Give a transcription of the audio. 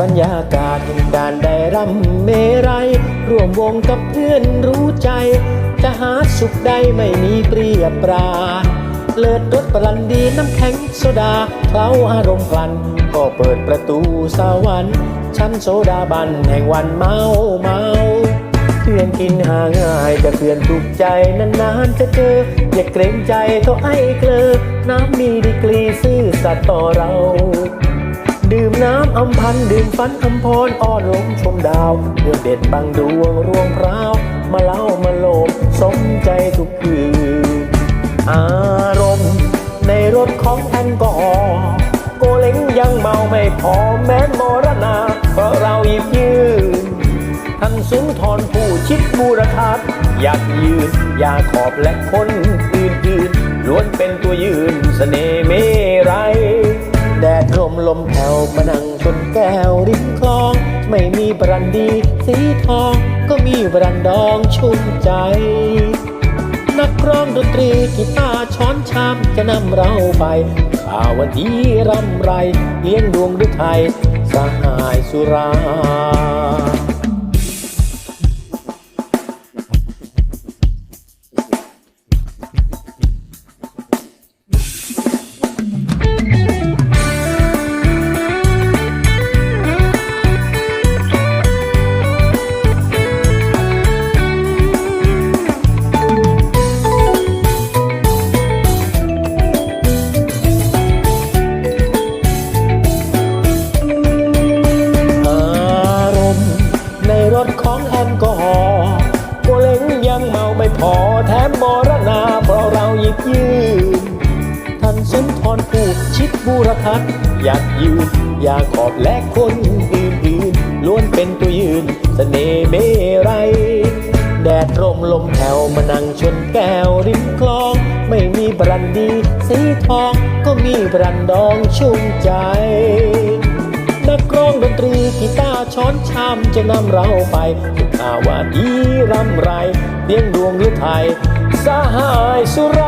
บรรยากาศการได้รำเมรัยร่วมวงกับเพื่อนรู้ใจ จะหาสุขใดไม่มีเปรียบปราเลิศรสปรันดีน้ำแข็งโซดาเคล้าอารมณ์พลัน ก็เปิดประตูสวรรค์ชั้นโซดาบันแห่งวันเมาเมาเพื่อนกินหาง่ายแต่เพื่อนถูกใจนานๆจะเจอ อย่าเกรงใจเขาไอ้เกลอน้ำมีดีกรีซื่อสัตย์ต่อเรา ดื่มน้ำอำพันดื่มฝันอำพรอ้อนลมชมดาวเรื่องเด็ดบางดวงรวงพร้าวมาเล่ามาโลบสมใจทุกคืนอารมณ์ในรถของแอลกอฮอโกเล้งยังเมาไม่พอแม้มรณาเพราะเราหยิบยืนท่านสุนทรผู้ชิดบูรทัศอยากยืนอยากขอบและคนอื่นๆล้วนเป็นตัวยืนสเสน่ห์เม ลมแผ่วมานั่งชนแก้วริมคลอง ไม่มีบรันดีสีทอง ก็มีบรันดองชุ่มใจ นักร้องดนตรีกีตาร์ช้อนชามจะนำเราไป ข่าววันที่รำไรเลี้ยงดวงด้วยไทยสหายสุรา รถของแอลกอฮอล์โกเล้งยังเมาไม่พอแถมมรณาเพราะเราหยิบยืนท่านสุนทรผูกชิดบูรทัศน์อยากยืนอยากขอบและคนอื่นๆล้วนเป็นตัวยืนสเสน่ห์เมรัยแดดร่มลมแผวมานั่งชนแก้วริมคลอง ไม่มีบรันดีสีทองก็มีบรันดองชุ่มใจ นักร้องดนตรีกีตาร์ช้อนชามจะนำเราไปถึงอาวาดีรำไรเลี้ยงดวงหรือไทยสหายสุรา